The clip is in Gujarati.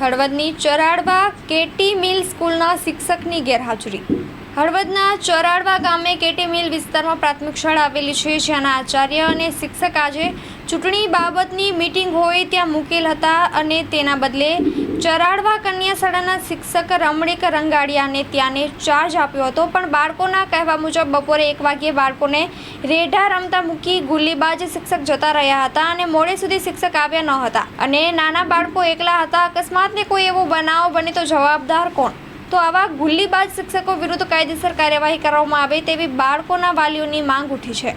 હળવદની ચરાડવા કેટી મિલ સ્કૂલના શિક્ષકની ગેરહાજરી. હળવદના ચરાડવા ગામે કેટી મિલ વિસ્તારમાં પ્રાથમિક શાળા આવેલી છે, જ્યાંના આચાર્ય અને શિક્ષક આજે ચૂંટણી બાબતની મીટિંગ હોય ત્યાં મૂકેલ હતા અને તેના બદલે ચરાડવા કન્યાશાળાના શિક્ષક રમણીક રંગાડિયાને ત્યાંને ચાર્જ આપ્યો હતો. પણ બાળકોના કહેવા મુજબ બપોરે એક વાગ્યે બાળકોને રેઢા રમતા મૂકી ગુલ્લીબાજ શિક્ષક જતા રહ્યા હતા અને મોડે સુધી શિક્ષક આવ્યા ન હતા. અને નાના બાળકો એકલા હતા. અકસ્માતને કોઈ એવો બનાવ બને તો જવાબદાર કોણ? તો આવા ગુલ્લીબાજ શિક્ષકો વિરુદ્ધ કાયદેસર કાર્યવાહી કરવામાં આવે તેવી બાળકોના વાલીઓની માંગ ઉઠી છે.